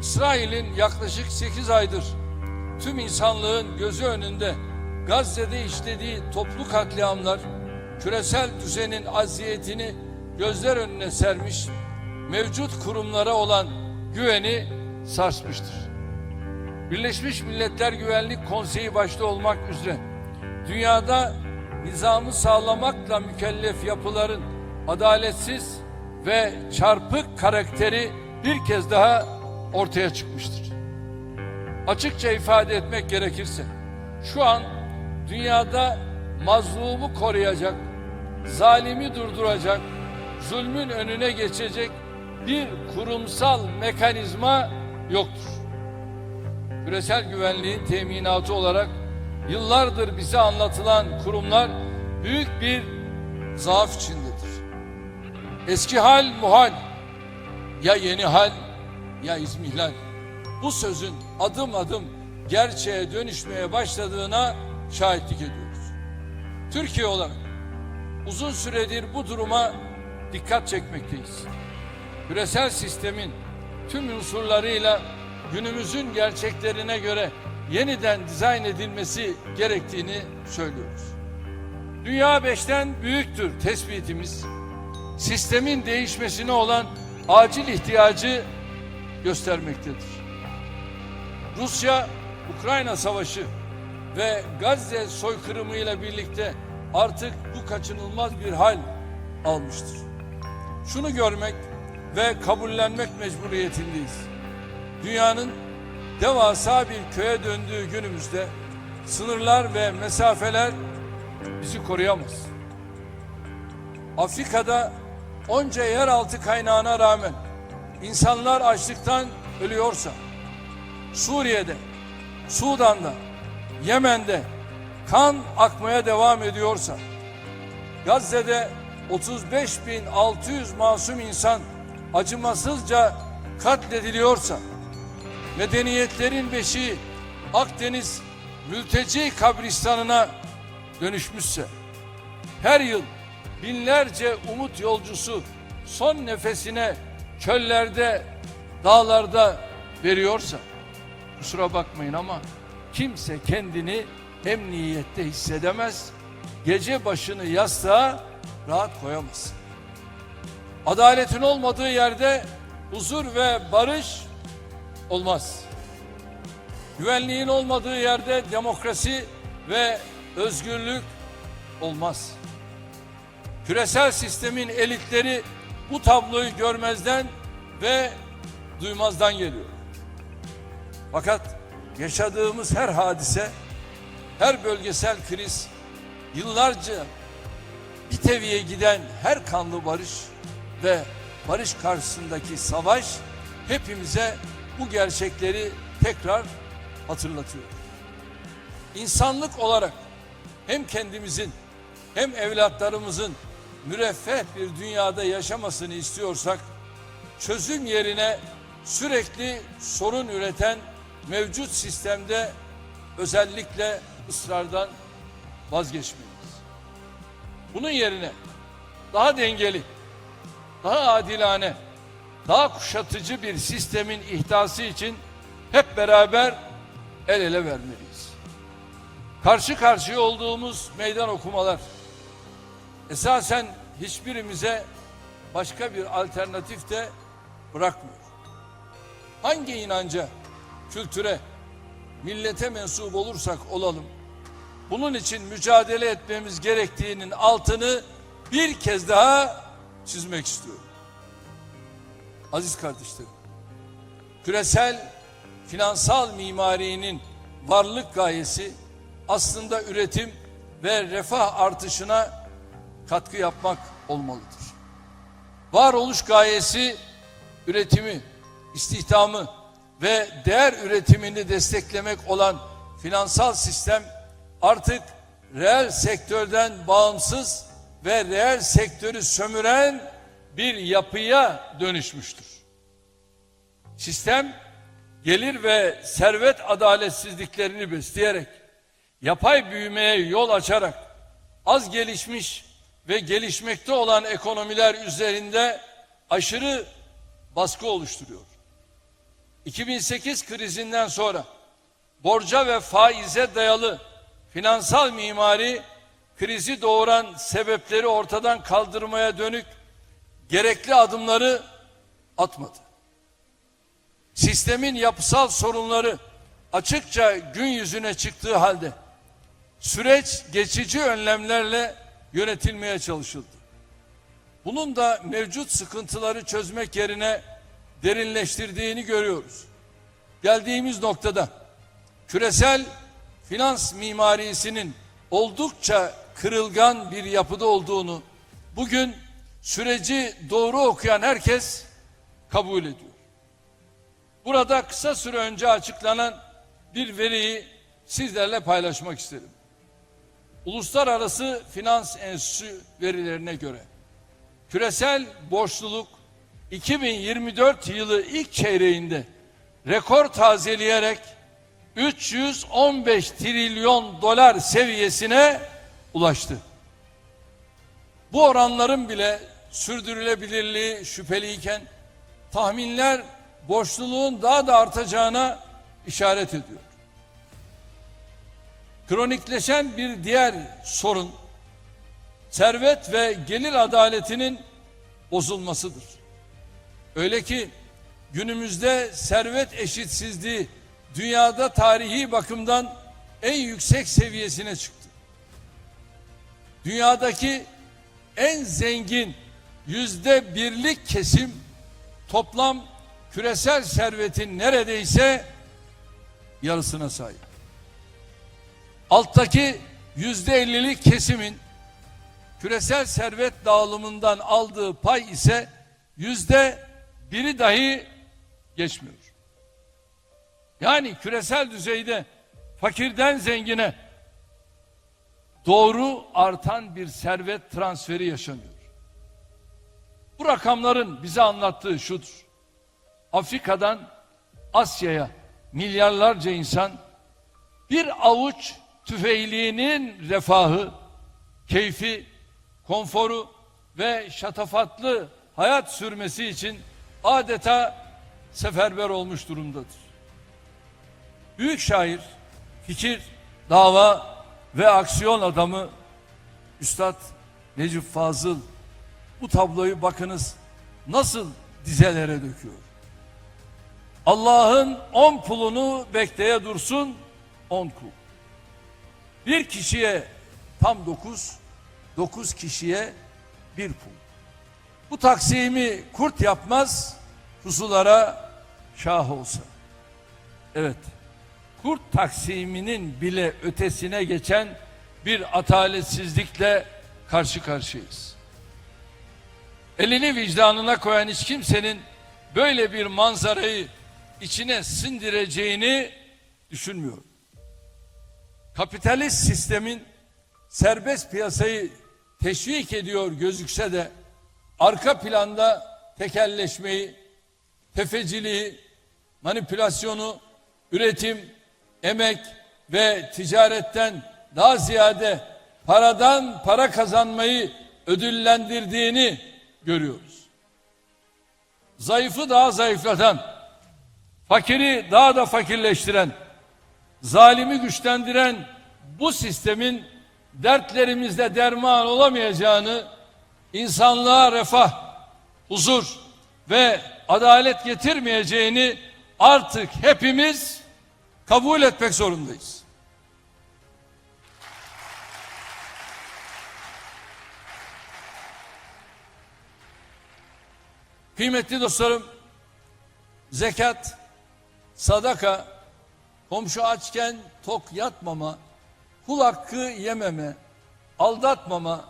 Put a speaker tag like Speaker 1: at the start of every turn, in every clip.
Speaker 1: İsrail'in yaklaşık 8 aydır tüm insanlığın gözü önünde Gazze'de işlediği toplu katliamlar küresel düzenin aziyetini gözler önüne sermiş, mevcut kurumlara olan güveni sarsmıştır. Birleşmiş Milletler Güvenlik Konseyi başta olmak üzere dünyada nizamı sağlamakla mükellef yapıların adaletsiz ve çarpık karakteri bir kez daha ortaya çıkmıştır. Açıkça ifade etmek gerekirse şu an dünyada mazlumu koruyacak, zalimi durduracak, zulmün önüne geçecek bir kurumsal mekanizma yoktur. Küresel güvenliğin teminatı olarak yıllardır bize anlatılan kurumlar büyük bir zaaf içindedir. Eski hal muhal, ya yeni hal ya izmihlal. Bu sözün adım adım gerçeğe dönüşmeye başladığına şahitlik ediyoruz. Türkiye olarak uzun süredir bu duruma dikkat çekmekteyiz. Küresel sistemin tüm unsurlarıyla günümüzün gerçeklerine göre yeniden dizayn edilmesi gerektiğini söylüyoruz. Dünya beşten büyüktür tespitimiz. Sistemin değişmesine olan acil ihtiyacı göstermektedir. Rusya Ukrayna savaşı ve Gazze soykırımıyla birlikte artık bu kaçınılmaz bir hal almıştır. Şunu görmek ve kabullenmek mecburiyetindeyiz. Dünyanın devasa bir köye döndüğü günümüzde sınırlar ve mesafeler bizi koruyamaz. Afrika'da onca yeraltı kaynağına rağmen insanlar açlıktan ölüyorsa, Suriye'de, Sudan'da, Yemen'de kan akmaya devam ediyorsa, Gazze'de 35.600 masum insan acımasızca katlediliyorsa, medeniyetlerin beşiği Akdeniz mülteci kabristanına dönüşmüşse, her yıl binlerce umut yolcusu son nefesine çöllerde, dağlarda veriyorsa, kusura bakmayın ama kimse kendini emniyette hissedemez, gece başını yastığa rahat koyamaz. Adaletin olmadığı yerde huzur ve barış olmaz. Güvenliğin olmadığı yerde demokrasi ve özgürlük olmaz. Küresel sistemin elitleri bu tabloyu görmezden ve duymazdan geliyor. Fakat yaşadığımız her hadise, her bölgesel kriz, yıllarca bir teviye giden her kanlı barış ve barış karşısındaki savaş hepimize bu gerçekleri tekrar hatırlatıyor. İnsanlık olarak hem kendimizin hem evlatlarımızın müreffeh bir dünyada yaşamasını istiyorsak çözüm yerine sürekli sorun üreten mevcut sistemde özellikle ısrardan vazgeçmeliyiz. Bunun yerine daha dengeli, daha adilane, daha kuşatıcı bir sistemin ihtası için hep beraber el ele vermeliyiz. Karşı karşıya olduğumuz meydan okumalar esasen hiçbirimize başka bir alternatif de bırakmıyor. Hangi inanca, kültüre, millete mensup olursak olalım, bunun için mücadele etmemiz gerektiğinin altını bir kez daha çizmek istiyorum. Aziz kardeşlerim, küresel finansal mimarinin varlık gayesi aslında üretim ve refah artışına katkı yapmak olmalıdır. Varoluş gayesi üretimi, istihdamı ve değer üretimini desteklemek olan finansal sistem artık reel sektörden bağımsız ve reel sektörü sömüren bir yapıya dönüşmüştür. Sistem gelir ve servet adaletsizliklerini besleyerek yapay büyümeye yol açarak az gelişmiş ve gelişmekte olan ekonomiler üzerinde aşırı baskı oluşturuyor. 2008 krizinden sonra borca ve faize dayalı finansal mimari krizi doğuran sebepleri ortadan kaldırmaya dönük gerekli adımları atmadı. Sistemin yapısal sorunları açıkça gün yüzüne çıktığı halde süreç geçici önlemlerle yönetilmeye çalışıldı. Bunun da mevcut sıkıntıları çözmek yerine derinleştirdiğini görüyoruz. Geldiğimiz noktada küresel finans mimarisinin oldukça kırılgan bir yapıda olduğunu bugün süreci doğru okuyan herkes kabul ediyor. Burada kısa süre önce açıklanan bir veriyi sizlerle paylaşmak isterim. Uluslararası Finans Enstitüsü verilerine göre küresel borçluluk 2024 yılı ilk çeyreğinde rekor tazeleyerek 315 trilyon dolar seviyesine ulaştı. Bu oranların bile sürdürülebilirliği şüpheliyken tahminler borçluluğun daha da artacağına işaret ediyor. Kronikleşen bir diğer sorun servet ve gelir adaletinin bozulmasıdır. Öyle ki günümüzde servet eşitsizliği dünyada tarihi bakımdan en yüksek seviyesine çıktı. Dünyadaki en zengin yüzde birlik kesim toplam küresel servetin neredeyse yarısına sahip. Alttaki yüzde ellilik kesimin küresel servet dağılımından aldığı pay ise yüzde biri dahi geçmiyor. Yani küresel düzeyde fakirden zengine doğru artan bir servet transferi yaşanıyor. Bu rakamların bize anlattığı şudur. Afrika'dan Asya'ya milyarlarca insan bir avuç tüfeğliğinin refahı, keyfi, konforu ve şatafatlı hayat sürmesi için adeta seferber olmuş durumdadır. Büyük şair, fikir, dava ve aksiyon adamı Üstad Necip Fazıl bu tabloyu bakınız nasıl dizelere döküyor. Allah'ın on pulunu bekleye dursun on kul. Bir kişiye tam dokuz, dokuz kişiye bir pul. Bu taksimi kurt yapmaz, pusulara şah olsa. Evet, kurt taksiminin bile ötesine geçen bir ataletsizlikle karşı karşıyayız. Elini vicdanına koyan hiç kimsenin böyle bir manzarayı içine sindireceğini düşünmüyorum. Kapitalist sistemin serbest piyasayı teşvik ediyor gözükse de arka planda tekelleşmeyi, tefeciliği, manipülasyonu, üretim, emek ve ticaretten daha ziyade paradan para kazanmayı ödüllendirdiğini görüyoruz. Zayıfı daha zayıflatan, fakiri daha da fakirleştiren, zalimi güçlendiren bu sistemin dertlerimizde derman olamayacağını, insanlığa refah, huzur ve adalet getirmeyeceğini artık hepimiz kabul etmek zorundayız. Kıymetli dostlarım, zekat, sadaka, komşu açken tok yatmama, kul hakkı yememe, aldatmama,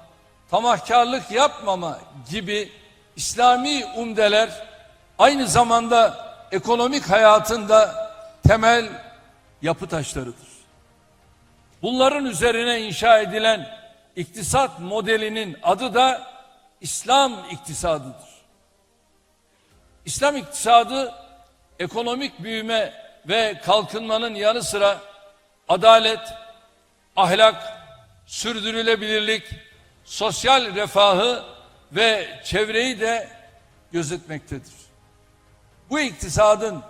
Speaker 1: tamahkarlık yapmama gibi İslami umdeler aynı zamanda ekonomik hayatında temel yapı taşlarıdır. Bunların üzerine inşa edilen iktisat modelinin adı da İslam iktisadıdır. İslam iktisadı ekonomik büyüme ve kalkınmanın yanı sıra adalet, ahlak, sürdürülebilirlik, sosyal refahı ve çevreyi de gözetmektedir. Bu iktisadın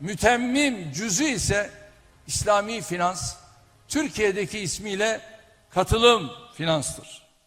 Speaker 1: mütemmim cüzü ise İslami finans, Türkiye'deki ismiyle katılım finanstır.